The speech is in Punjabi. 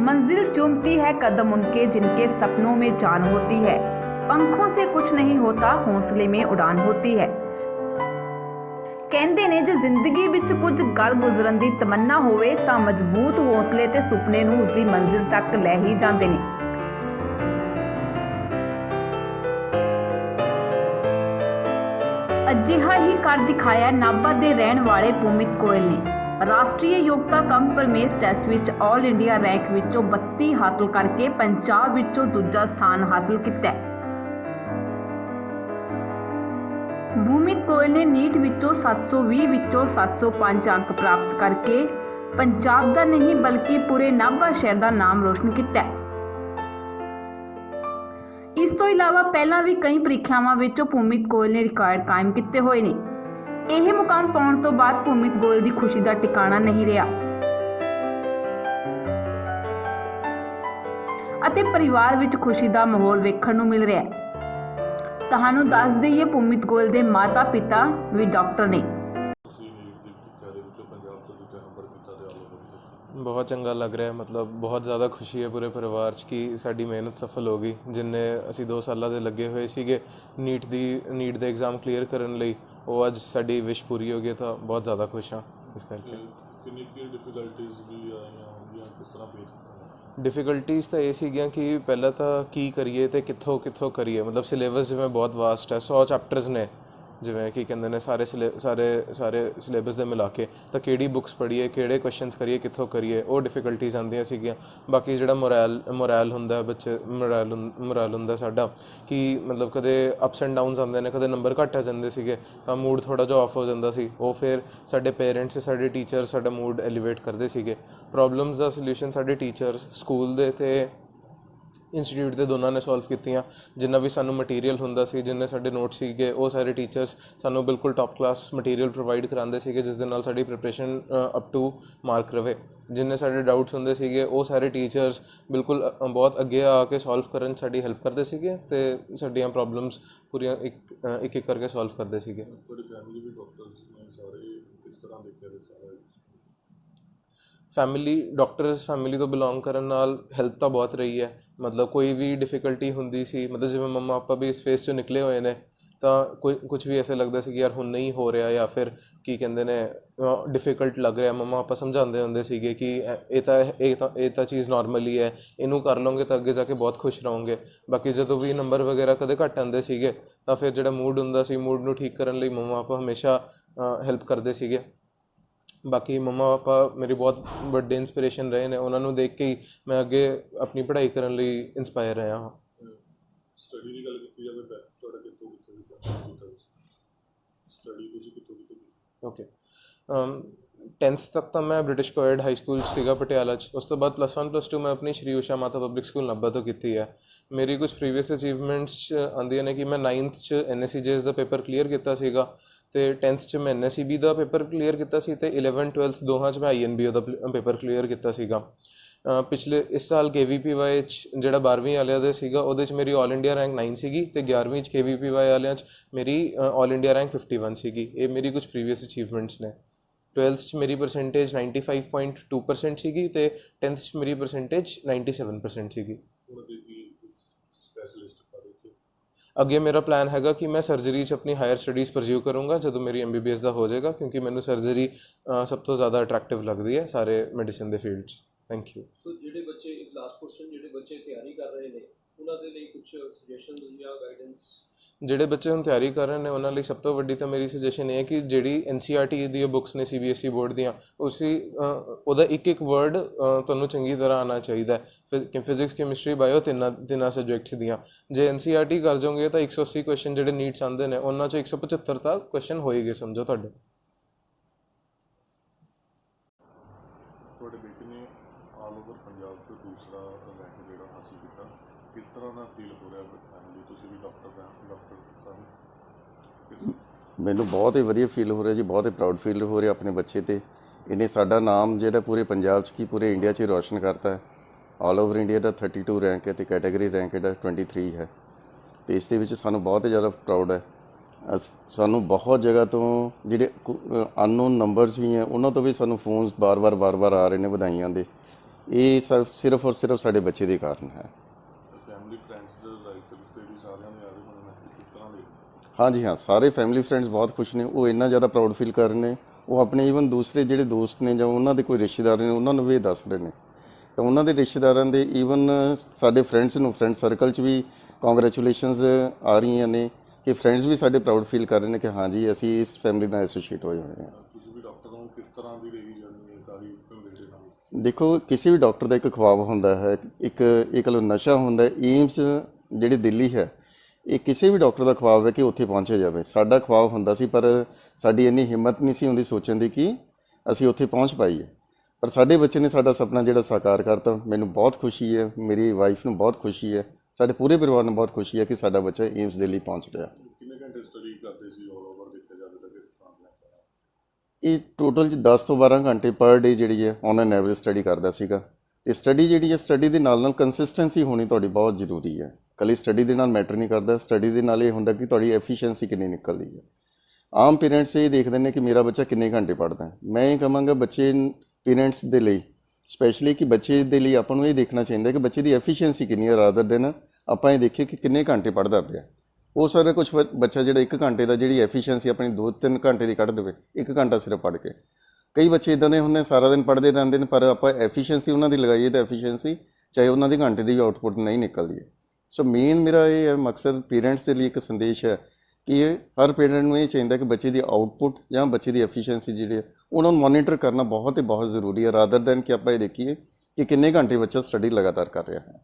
मंजिल चूमती है कदम उनके जिनके सपनों में जान होती है पंखों से कुछ नहीं होता हौसले में उड़ान होती है ਕਹਿੰਦੇ ਨੇ ਜੇ ਜ਼ਿੰਦਗੀ ਵਿੱਚ ਕੁਝ ਗੱਲ ਗੁਜ਼ਰਨ ਦੀ ਤਮੰਨਾ ਹੋਵੇ ਤਾਂ ਮਜ਼ਬੂਤ ਹੌਸਲੇ ਤੇ ਸੁਪਨੇ ਨੂੰ ਉਸਦੀ ਮੰਜ਼ਿਲ ਤੱਕ ਲੈ ਹੀ ਜਾਂਦੇ ਨੇ ਅਜਿਹਾ ਹੀ ਕਰ ਦਿਖਾਇਆ ਨਾਭਾ ਦੇ ਰਹਿਣ ਵਾਲੇ ਭੂਮਿਤ ਗੋਇਲ ਨੇ ਰਾਸ਼ਟਰੀ ਯੋਗਤਾ ਕਮ ਪਰਮੇਸ਼ ਟੈਸਟ ਵਿੱਚ ਆਲ ਇੰਡੀਆ ਰੈਂਕ ਵਿੱਚੋਂ 32 ਹਾਸਲ ਕਰਕੇ ਪੰਜਾਬ ਵਿੱਚੋਂ ਦੂਜਾ ਸਥਾਨ ਹਾਸਲ ਕੀਤਾ ਹੈ। ਭੂਮਿਤ ਗੋਇਲ ਨੇ ਨੀਟ ਵਿੱਚੋਂ 720 ਵਿੱਚੋਂ 705 ਅੰਕ ਪ੍ਰਾਪਤ ਕਰਕੇ ਪੰਜਾਬ ਦਾ ਨਹੀਂ ਬਲਕਿ ਪੂਰੇ ਨਾਭਾ ਸ਼ਹਿਰ ਦਾ ਨਾਮ ਰੋਸ਼ਨ ਕੀਤਾ ਹੈ। ਇਸ ਤੋਂ ਇਲਾਵਾ ਪਹਿਲਾਂ ਵੀ ਕਈ ਪ੍ਰੀਖਿਆਵਾਂ ਵਿੱਚ ਭੂਮਿਤ ਗੋਇਲ ਨੇ ਰਿਕਾਰਡ ਕਾਇਮ ਕੀਤੇ ਹੋਏ ਨੇ। ਇਹ ਮੁਕਾਮ ਪਾਉਣ ਤੋਂ ਬਾਅਦ ਭੂਮਿਤ ਗੋਇਲ ਦੀ ਖੁਸ਼ੀ ਦਾ ਟਿਕਾਣਾ ਨਹੀਂ ਰਿਹਾ। ਅਤੇ ਪਰਿਵਾਰ ਵਿੱਚ ਖੁਸ਼ੀ ਦਾ ਮਾਹੌਲ ਵੇਖਣ ਨੂੰ ਮਿਲ ਰਿਹਾ ਹੈ। ਤੁਹਾਨੂੰ ਦੱਸ ਦਈਏ, ਭੂਮਿਤ ਗੋਇਲ ਦੇ ਮਾਤਾ ਪਿਤਾ ਵੀ ਡਾਕਟਰ ਨੇ। ਤੁਸੀਂ ਨੀਟ ਦੀ ਪ੍ਰੀਖਿਆ ਦੇ ਵਿੱਚੋਂ ਪੰਜਾਬ ਤੋਂ ਦੂਜਾ ਨੰਬਰ ਕੀਤਾ ਤੇ ਬਹੁਤ ਚੰਗਾ ਲੱਗ ਰਿਹਾ ਮਤਲਬ ਬਹੁਤ ਜ਼ਿਆਦਾ ਖੁਸ਼ੀ ਹੈ ਪੂਰੇ ਪਰਿਵਾਰ 'ਚ ਕਿ ਸਾਡੀ ਮਿਹਨਤ ਸਫਲ ਹੋ ਗਈ। ਜਿੰਨੇ ਅਸੀਂ 2 ਸਾਲਾਂ ਦੇ ਲੱਗੇ ਹੋਏ ਸੀਗੇ, ਨੀਟ ਦੀ, ਨੀਟ ਦੇ ਐਗਜ਼ਾਮ ਕਲੀਅਰ ਕਰਨ ਲਈ ਉਹ ਅੱਜ ਸਾਡੀ ਵਿਸ਼ ਪੂਰੀ ਹੋ ਗਈ ਤਾਂ ਬਹੁਤ ਜ਼ਿਆਦਾ ਖੁਸ਼ ਹਾਂ ਇਸ ਕਰਕੇ। ਕਿੰਨੀ ਕੀ ਡਿਫਿਕਲਟੀਜ਼ ਵੀ ਆਈਆਂ ਹੋਣਗੀਆਂ ਕਿਸ ਤਰ੍ਹਾਂ ਕੀਤਾ ਡਿਫਿਕਲਟੀਜ਼ ਤਾਂ ਇਹ ਸੀਗੀਆਂ ਕਿ ਪਹਿਲਾਂ ਤਾਂ ਕੀ ਕਰੀਏ ਤੇ ਕਿੱਥੋਂ ਕਿੱਥੋਂ ਕਰੀਏ। ਮਤਲਬ ਸਿਲੇਬਸ ਜਿਵੇਂ ਬਹੁਤ ਵਾਸਟ ਹੈ 100 ਚੈਪਟਰਸ ਨੇ। ਜਿਵੇਂ ਕੀ ਕਹਿੰਦੇ ਨੇ ਸਾਰੇ ਸਿਲੇ- ਸਾਰੇ ਸਾਰੇ ਸਿਲੇਬਸ ਦੇ ਮਿਲਾ ਕੇ ਤਾਂ ਕਿਹੜੀ ਬੁੱਕਸ ਪੜ੍ਹੀਏ, ਕਿਹੜੇ ਕੁਐਸਚਨਸ ਕਰੀਏ, ਕਿੱਥੋਂ ਕਰੀਏ, ਉਹ ਡਿਫਿਕਲਟੀਜ਼ ਆਉਂਦੀਆਂ ਸੀਗੀਆਂ। ਬਾਕੀ ਜਿਹੜਾ ਮੋਰਲ ਮੋਰਲ ਹੁੰਦਾ ਹੈ ਬੱਚੇ ਮੋਰਲ ਮੋਰਲ ਹੁੰਦਾ ਸਾਡਾ ਕਿ ਮਤਲਬ ਕਦੇ ਅਪਸ ਐਂਡ ਡਾਊਨਸ ਆਉਂਦੇ ਨੇ, ਕਦੇ ਨੰਬਰ ਘੱਟ ਆ ਜਾਂਦੇ ਸੀਗੇ, ਤਾਂ ਮੂਡ ਥੋੜਾ ਜਿਹਾ ਆਫ ਹੋ ਜਾਂਦਾ ਸੀ। ਉਹ ਫਿਰ ਸਾਡੇ ਪੇਰੈਂਟਸ ਸਾਡੇ ਟੀਚਰ ਸਾਡਾ ਮੂਡ ਐਲੀਵੇਟ ਕਰਦੇ ਸੀਗੇ। ਪ੍ਰੋਬਲਮਸ ਦਾ ਸੋਲੂਸ਼ਨ ਸਾਡੇ ਟੀਚਰਸ ਸਕੂਲ ਦੇ ਤੇ ਇੰਸਟੀਚਿਊਟ ਦੇ ਦੋਨਾਂ ਨੇ ਸੋਲਵ ਕੀਤੀਆਂ। ਜਿੰਨਾ ਵੀ ਸਾਨੂੰ ਮਟੀਰੀਅਲ ਹੁੰਦਾ ਸੀ, ਜਿੰਨੇ ਸਾਡੇ ਨੋਟਸ ਸੀਗੇ, ਉਹ ਸਾਰੇ ਟੀਚਰਸ ਸਾਨੂੰ ਬਿਲਕੁਲ ਟੌਪ ਕਲਾਸ ਮਟੀਰੀਅਲ ਪ੍ਰੋਵਾਈਡ ਕਰਾਉਂਦੇ ਸੀਗੇ, ਜਿਸ ਦੇ ਨਾਲ ਸਾਡੀ ਪ੍ਰੈਪਰੇਸ਼ਨ ਅਪ ਟੂ ਮਾਰਕ ਰਵੇ। ਜਿੰਨੇ ਸਾਡੇ ਡਾਊਟਸ ਹੁੰਦੇ ਸੀਗੇ, ਉਹ ਸਾਰੇ ਟੀਚਰਸ ਬਿਲਕੁਲ ਬਹੁਤ ਅੱਗੇ ਆ ਕੇ ਸੋਲਵ ਕਰਨ ਸਾਡੀ ਹੈਲਪ ਕਰਦੇ ਸੀਗੇ ਤੇ ਸਾਡੀਆਂ ਪ੍ਰੋਬਲਮਸ ਪੂਰੀਆਂ ਇੱਕ ਇੱਕ ਇੱਕ ਕਰਕੇ ਸੋਲਵ ਕਰਦੇ ਸੀਗੇ। ਤੁਹਾਡੀ ਫੈਮਿਲੀ ਵੀ ਡਾਕਟਰਸ ਨੇ ਸਾਰੇ ਕਿਸ ਤਰ੍ਹਾਂ ਦੇਖਿਆ ਸਾਰਾ ਫੈਮਿਲੀ ਡਾਕਟਰਸ ਫੈਮਿਲੀ ਤੋਂ ਬਿਲੋਂਗ ਕਰਨ ਨਾਲ ਹੈਲਪ ਤਾਂ ਬਹੁਤ ਰਹੀ ਹੈ। ਮਤਲਬ ਕੋਈ ਵੀ ਡਿਫਿਕਲਟੀ ਹੁੰਦੀ ਸੀ, ਮਤਲਬ ਜਿਵੇਂ ਮੰਮਾ ਪਾਪਾ ਵੀ ਇਸ ਫੇਸ ਚੋਂ ਨਿਕਲੇ ਹੋਏ ਨੇ, ਤਾਂ ਕੋਈ ਕੁਝ ਵੀ ਐਸੇ ਲੱਗਦਾ ਸੀ ਕਿ ਯਾਰ ਹੁਣ ਨਹੀਂ ਹੋ ਰਿਹਾ ਜਾਂ ਫਿਰ ਕੀ ਕਹਿੰਦੇ ਨੇ ਡਿਫਿਕਲਟ ਲੱਗ ਰਿਹਾ। ਮੰਮਾ ਆਪਾਂ ਸਮਝਾਉਂਦੇ ਹੁੰਦੇ ਸੀਗੇ ਕਿ ਇਹ- ਤਾਂ, ਇਹ ਤਾਂ ਇਹ ਤਾਂ ਚੀਜ਼ ਨਾਰਮਲੀ ਹੈ ਇਹਨੂੰ ਕਰ ਲਓਗੇ ਤਾਂ ਅੱਗੇ ਜਾ ਕੇ ਬਹੁਤ ਖੁਸ਼ ਰਹੋਗੇ। ਬਾਕੀ ਜਦੋਂ ਵੀ ਨੰਬਰ ਵਗੈਰਾ ਕਦੇ ਘੱਟ ਆਉਂਦੇ ਸੀਗੇ, ਤਾਂ ਫਿਰ ਜਿਹੜਾ ਮੂਡ ਹੁੰਦਾ ਸੀ ਮੂਡ ਨੂੰ ਠੀਕ ਕਰਨ ਲਈ ਮੰਮਾ ਪਾਪਾ ਹਮੇਸ਼ਾ ਹੈਲਪ ਕਰਦੇ ਸੀਗੇ। ਬਾਕੀ ਮੰਮਾ ਪਾਪਾ ਮੇਰੀ ਬਹੁਤ ਵੱਡੇ ਇਨਸਪੀਰੇਸ਼ਨ ਰਹੇ ਨੇ ਉਹਨਾਂ ਨੂੰ ਦੇਖ ਕੇ ਹੀ ਮੈਂ ਅੱਗੇ ਆਪਣੀ ਪੜ੍ਹਾਈ ਕਰਨ ਲਈ ਇਨਸਪਾਇਰ ਰਿਹਾ ਹਾਂ। ਸਟੱਡੀ ਦੀ ਗੱਲ ਕੀਤੀ ਜਾਵੇ ਤਾਂ ਤੁਹਾਡਾ ਕਿੱਥੋਂ ਕਿੱਥੋਂ ਕੀਤਾ ਸਟੱਡੀ ਤੁਸੀਂ ਕਿੱਥੋਂ ਕਿੱਥੋਂ ਓਕੇ 10th ਤੱਕ ਤਾਂ ਮੈਂ ਬ੍ਰਿਟਿਸ਼ ਕੋਐਡ ਹਾਈ ਸਕੂਲ ਸੀਗਾ ਪਟਿਆਲਾ 'ਚ। ਉਸ ਤੋਂ ਬਾਅਦ ਪਲੱਸ 1 ਪਲੱਸ 2 ਮੈਂ ਆਪਣੀ ਸ਼੍ਰੀ ਊਸ਼ਾ ਮਾਤਾ ਪਬਲਿਕ ਸਕੂਲ ਨੱਬਾ ਤੋਂ ਕੀਤੀ ਹੈ ਮੇਰੀ ਕੁਝ ਪ੍ਰੀਵੀਅਸ ਅਚੀਵਮੈਂਟਸ 'ਚ ਆਉਂਦੀਆਂ ਨੇ ਕਿ ਮੈਂ 9th 'ਚ ਐਨਐਸਸੀਜੀਐਸ ਦਾ ਪੇਪਰ ਕਲੀਅਰ ਕੀਤਾ ਸੀਗਾ। ਤੇ 10th 'ਚ ਮੈਂ ਐਨਐਸਸੀਬੀ ਦਾ ਪੇਪਰ ਕਲੀਅਰ ਕੀਤਾ ਸੀ ਤੇ 11 12th ਦੋਹਾਂ 'ਚ ਮੈਂ ਆਈਐਨਬੀਓ ਦਾ ਪੇਪਰ ਕਲੀਅਰ ਕੀਤਾ ਸੀਗਾ। ਪਿਛਲੇ ਇਸ ਸਾਲ ਕੇਵੀਪੀਵਾਈ 'ਚ ਜਿਹੜਾ 12ਵੀਂ ਵਾਲਿਆਂ ਦੇ ਸੀਗਾ, ਉਹਦੇ 'ਚ ਮੇਰੀ 올 ਇੰਡੀਆ ਰੈਂਕ 9 ਸੀਗੀ ਤੇ 11ਵੀਂ 'ਚ ਕੇਵੀਪੀਵਾਈ ਵਾਲਿਆਂ 'ਚ ਮੇਰੀ 올 ਇੰਡੀਆ ਰੈਂਕ 51 ਸੀਗੀ। ਇਹ ਮੇਰੀ ਕੁਝ ਪ੍ਰੀਵੀਅਸ ਅਚੀਵਮੈਂਟਸ ਨੇ। 12th 'ਚ ਮੇਰੀ ਪਰਸੈਂਟੇਜ 95.2% ਸੀਗੀ ਤੇ 10th 'ਚ ਮੇਰੀ ਪਰਸੈਂਟੇਜ 97% ਸੀਗੀ। ਸਪੈਸ਼ਲਿਸਟ ਅੱਗੇ ਮੇਰਾ ਪਲਾਨ ਹੈਗਾ ਕਿ ਮੈਂ ਸਰਜਰੀ 'ਚ ਆਪਣੀ ਹਾਇਰ ਸਟੱਡੀਜ਼ ਪਰਸਿਊ ਕਰੂੰਗਾ, ਜਦੋਂ ਮੇਰੀ ਐਮਬੀਬੀਐਸ ਦਾ ਹੋ ਜਾਏਗਾ, ਕਿਉਂਕਿ ਮੈਨੂੰ ਸਰਜਰੀ ਸਭ ਤੋਂ ਜ਼ਿਆਦਾ ਅਟਰੈਕਟਿਵ ਲੱਗਦੀ ਹੈ ਸਾਰੇ ਮੈਡੀਸਿਨ ਦੇ ਫੀਲਡ 'ਚ। ਥੈਂਕ ਯੂ ਸੋ ਜਿਹੜੇ ਬੱਚੇ ਲਾਸਟ ਕੁਐਸਚਨ ਜਿਹੜੇ ਬੱਚੇ ਤਿਆਰੀ ਕਰ ਰਹੇ ਨੇ, ਉਹਨਾਂ ਦੇ ਲਈ ਕੁਝ ਸੁਜੈਸ਼ਨਸ ਜਾਂ ਗਾਈਡੈਂਸ ਜਿਹੜੇ ਬੱਚੇ ਹੁਣ ਤਿਆਰੀ ਕਰ ਰਹੇ ਨੇ, ਉਹਨਾਂ ਲਈ ਸਭ ਤੋਂ ਵੱਡੀ ਤਾਂ ਮੇਰੀ ਸੁਜੈਸ਼ਨ ਇਹ ਹੈ ਕਿ ਜਿਹੜੀ ਐਨਸੀਈਆਰਟੀ ਦੀਆਂ ਬੁੱਕਸ ਨੇ ਸੀਬੀਐਸਈ ਬੋਰਡ ਦੀਆਂ, ਉਸੇ ਉਹਦਾ ਇੱਕ ਇੱਕ ਵਰਡ ਤੁਹਾਨੂੰ ਚੰਗੀ ਤਰ੍ਹਾਂ ਆਉਣਾ ਚਾਹੀਦਾ ਹੈ। ਫਿਜ਼ਿਕਸ ਕੈਮਿਸਟਰੀ ਬਾਇਓ ਤਿੰਨਾਂ ਤਿੰਨਾਂ ਸਬਜੈਕਟਸ ਦੀਆਂ। ਜੇ ਐਨਸੀਈਆਰਟੀ ਕਰ ਜਾਓਗੇ ਤਾਂ 180 ਕੁਐਸਚਨ ਜਿਹੜੇ ਨੀਟਸ ਆਉਂਦੇ ਨੇ, ਉਹਨਾਂ ਚੋਂ 175 ਤੱਕ ਕੁਐਸਚਨ ਹੋਏਗੇ, ਸਮਝੋ ਤੁਹਾਡੇ। ਤੁਹਾਡੇ ਬੇਟੇ ਨੇ ਆਲ ਓਵਰ ਪੰਜਾਬ ਤੋਂ ਦੂਸਰਾ ਰੈਂਕ ਜਿਹੜਾ ਹਾਸਿਲ ਕੀਤਾ। ਕਿਸ ਤਰ੍ਹਾਂ ਦਾ ਫੀਲ ਹੋ ਰਿਹਾ? ਤੁਸੀਂ ਵੀ ਡਾਕਟਰ ਦਾ ਡਾਕਟਰ ਸਾਹਿਬ? ਮੈਨੂੰ ਬਹੁਤ ਹੀ ਵਧੀਆ ਫੀਲ ਹੋ ਰਿਹਾ ਜੀ, ਬਹੁਤ ਹੀ ਪ੍ਰਾਊਡ ਫੀਲ ਹੋ ਰਿਹਾ ਆਪਣੇ ਬੱਚੇ ਤੇ। ਇਹਨੇ ਸਾਡਾ ਨਾਮ ਜਿਹੜਾ ਪੂਰੇ ਪੰਜਾਬ 'ਚ ਕੀ ਪੂਰੇ ਇੰਡੀਆ 'ਚ ਹੀ ਰੋਸ਼ਨ ਕਰਤਾ ਹੈ। ਆਲ ਓਵਰ ਇੰਡੀਆ ਦਾ 32 ਰੈਂਕ ਹੈ ਤੇ ਕੈਟਾਗਰੀ ਰੈਂਕ ਇਹਦਾ 23 ਹੈ। ਤੇ ਇਸ ਦੇ ਵਿੱਚ ਸਾਨੂੰ ਬਹੁਤ ਹੀ ਜ਼ਿਆਦਾ ਪ੍ਰਾਊਡ ਹੈ। ਅਸ- ਸਾਨੂੰ ਬਹੁਤ ਜਗ੍ਹਾ ਤੋਂ ਜਿਹੜੇ ਅਨਨੋਨ ਨੰਬਰਸ ਵੀ ਹੈ, ਉਹਨਾਂ ਤੋਂ ਵੀ ਸਾਨੂੰ ਫੋਨਸ ਬਾਰ-ਬਾਰ ਬਾਰ-ਬਾਰ ਆ ਰਹੇ ਨੇ ਵਧਾਈਆਂ ਦੇ। ਇਹ ਸਿਰਫ ਔਰ ਸਿਰਫ ਸਾਡੇ ਬੱਚੇ ਦੇ ਕਾਰਨ ਹੈ ਫੈਮਿਲੀ ਫਰੈਂਡਸ ਦੇ ਲਾਈਕ ਰਿਸ਼ਤੇ ਵੀ ਸਾਰਿਆਂ ਦੇ ਆ ਰਹੇ ਹੋਣੇ ਨੇ ਕਿਸ ਤਰ੍ਹਾਂ ਦੇ ਹਾਂਜੀ ਹਾਂ ਸਾਰੇ ਫੈਮਿਲੀ ਫਰੈਂਡਸ ਬਹੁਤ ਖੁਸ਼ ਨੇ ਉਹ ਇੰਨਾ ਜ਼ਿਆਦਾ ਪ੍ਰਾਊਡ ਫੀਲ ਕਰ ਰਹੇ ਨੇ ਉਹ ਆਪਣੇ ਈਵਨ ਦੂਸਰੇ ਜਿਹੜੇ ਦੋਸਤ ਨੇ ਜਾਂ ਉਹਨਾਂ ਦੇ ਕੋਈ ਰਿਸ਼ਤੇਦਾਰ ਨੇ ਉਹਨਾਂ ਨੂੰ ਵੀ ਇਹ ਦੱਸ ਰਹੇ ਨੇ। ਤਾਂ ਉਹਨਾਂ ਦੇ ਰਿਸ਼ਤੇਦਾਰਾਂ ਦੇ ਈਵਨ ਸਾਡੇ ਫਰੈਂਡਸ ਨੂੰ ਫਰੈਂਡ ਸਰਕਲ 'ਚ ਵੀ ਕੰਗ੍ਰੈਚੁਲੇਸ਼ਨਸ ਆ ਰਹੀਆਂ ਨੇ ਕਿ ਫਰੈਂਡਸ ਵੀ ਸਾਡੇ ਪ੍ਰਾਊਡ ਫੀਲ ਕਰ ਰਹੇ ਨੇ ਕਿ ਹਾਂਜੀ ਅਸੀਂ ਇਸ ਫੈਮਿਲੀ ਨਾਲ ਐਸੋਸੀਏਟ ਹੋਏ ਹੋਏ ਹਾਂ। ਤੁਸੀਂ ਵੀ ਡਾਕਟਰ ਹੋ ਕਿਸ ਤਰ੍ਹਾਂ ਦੀ ਰਹੀ ਜਰਨੀ ਇਹ ਸਾਰੀ ਭੰਗੜੇ ਦੇ ਨਾਲ? ਦੇਖੋ ਕਿਸੇ ਵੀ ਡਾਕਟਰ ਦਾ ਇੱਕ ਖੁਆਬ ਹੁੰਦਾ ਹੈ ਇੱਕ ਇੱਕ ਲੋ ਨਸ਼ਾ ਹੁੰਦਾ ਹੈ ਏਮਸ ਜਿਹੜੀ ਦਿੱਲੀ ਹੈ ਇਹ ਕਿਸੇ ਵੀ ਡਾਕਟਰ ਦਾ ਖੁਆਬ ਹੈ ਕਿ ਉੱਥੇ ਪਹੁੰਚਿਆ ਜਾਵੇ। ਸਾਡਾ ਖੁਆਬ ਹੁੰਦਾ ਸੀ ਪਰ ਸਾਡੀ ਇੰਨੀ ਹਿੰਮਤ ਨਹੀਂ ਸੀ ਹੁੰਦੀ ਸੋਚਣ ਦੀ ਕਿ ਅਸੀਂ ਉੱਥੇ ਪਹੁੰਚ ਪਾਈਏ। ਪਰ ਸਾਡੇ ਬੱਚੇ ਨੇ ਸਾਡਾ ਸੁਪਨਾ ਜਿਹੜਾ ਸਾਕਾਰ ਕਰਤਾ। ਮੈਨੂੰ ਬਹੁਤ ਖੁਸ਼ੀ ਹੈ ਮੇਰੀ ਵਾਈਫ ਨੂੰ ਬਹੁਤ ਖੁਸ਼ੀ ਹੈ ਸਾਡੇ ਪੂਰੇ ਪਰਿਵਾਰ ਨੂੰ ਬਹੁਤ ਖੁਸ਼ੀ ਹੈ ਕਿ ਸਾਡਾ ਬੱਚਾ ਏਮਸ ਦਿੱਲੀ ਪਹੁੰਚ ਰਿਹਾ। ਕਿੰਨੇ ਘੰਟੇ ਸਟੱਡੀ ਕਰਦੇ ਸੀ? ਆਲ ਓਵਰ ਦੇਖਿਆ ਜਾਵੇ ਤਾਂ ਕਿਸ ਤਰ੍ਹਾਂ ਦਾ ਇਹ ਟੋਟਲ ਚ 10 ਤੋਂ 12 ਘੰਟੇ ਪਰ ਡੇ ਜਿਹੜੀ ਹੈ ਔਨ ਐਨ ਐਵਰੇਜ ਸਟੱਡੀ ਕਰਦਾ ਸੀਗਾ। ਤੇ ਸਟੱਡੀ ਜਿਹੜੀ ਹੈ ਸਟੱਡੀ ਦੇ ਨਾਲ ਨਾਲ ਕੰਸਿਸਟੈਂਸੀ ਹੋਣੀ ਤੁਹਾਡੀ ਬਹੁਤ ਜ਼ਰੂਰੀ ਹੈ। ਕੱਲੀ ਸਟੱਡੀ ਦੇ ਨਾਲ ਮੈਟਰ ਨਹੀਂ ਕਰਦਾ। ਸਟੱਡੀ ਦੇ ਨਾਲ ਇਹ ਹੁੰਦਾ ਕਿ ਤੁਹਾਡੀ ਐਫੀਸ਼ੀਐਂਸੀ ਕਿੰਨੀ ਨਿਕਲਦੀ ਹੈ। ਆਮ ਪੇਰੈਂਟਸ ਇਹ ਦੇਖਦੇ ਨੇ ਕਿ ਮੇਰਾ ਬੱਚਾ ਕਿੰਨੇ ਘੰਟੇ ਪੜ੍ਹਦਾ ਹੈ। ਮੈਂ ਇਹ ਕਹਾਂਗਾ ਬੱਚੇ ਪੇਰੈਂਟਸ ਦੇ ਲਈ ਸਪੈਸ਼ਲੀ ਕਿ ਬੱਚੇ ਦੇ ਲਈ ਆਪਾਂ ਨੂੰ ਇਹ ਦੇਖਣਾ ਚਾਹੀਦਾ ਕਿ ਬੱਚੇ ਦੀ ਐਫੀਸ਼ੀਐਂਸੀ ਕਿੰਨੀ ਹੈ। ਰਾਦਰ ਦੇਨ ਆਪਾਂ ਇਹ ਦੇਖੀਏ ਕਿ ਕਿੰਨੇ ਘੰਟੇ ਪੜ੍ਹਦਾ ਪਿਆ। ਹੋ ਸਕਦਾ ਕੁਝ ਬੱਚਾ ਜਿਹੜਾ 1 ਘੰਟੇ ਦਾ ਜਿਹੜੀ ਐਫੀਸ਼ੀਐਂਸੀ ਆਪਣੀ 2-3 ਘੰਟੇ ਦੀ ਕੱਢ ਦੇਵੇ 1 ਘੰਟਾ ਸਿਰਫ ਪੜ੍ਹ ਕੇ। ਕਈ ਬੱਚੇ ਇਦਾਂ ਦੇ ਹੁੰਦੇ ਸਾਰਾ ਦਿਨ ਪੜ੍ਹਦੇ ਰਹਿੰਦੇ ਨੇ, ਪਰ ਆਪਾਂ ਐਫੀਸ਼ੀਐਂਸੀ ਉਹਨਾਂ ਦੀ ਲਗਾਈਏ ਤਾਂ ਐਫੀਸ਼ੀਐਂਸੀ ਚਾਹੇ ਉਹਨਾਂ ਦੀ ਘੰਟੇ ਦੀ ਆਊਟਪੁੱਟ ਨਹੀਂ ਨਿਕਲਦੀ ਹੈ। ਸੋ ਮੇਨ ਮੇਰਾ ਇਹ ਹੈ, ਮਕਸਦ ਪੇਰੈਂਟਸ ਦੇ ਲਈ ਇੱਕ ਸੰਦੇਸ਼ ਹੈ ਕਿ ਇਹ ਹਰ ਪੇਰੈਂਟ ਨੂੰ ਇਹ ਚਾਹੀਦਾ ਕਿ ਬੱਚੇ ਦੀ ਆਊਟਪੁੱਟ ਜਾਂ ਬੱਚੇ ਦੀ ਐਫੀਸ਼ੀਐਂਸੀ ਜਿਹੜੀ ਹੈ, ਉਹਨਾਂ ਨੂੰ ਮੋਨੀਟਰ ਕਰਨਾ ਬਹੁਤ ਹੀ ਬਹੁਤ ਜ਼ਰੂਰੀ ਹੈ ਰਾਦਰ ਦੈਨ ਕਿ ਆਪਾਂ ਇਹ ਦੇਖੀਏ ਕਿ ਕਿੰਨੇ ਘੰਟੇ ਬੱਚਾ ਸਟੱਡੀ ਲਗਾਤਾਰ ਕਰ ਰਿਹਾ ਹੈ।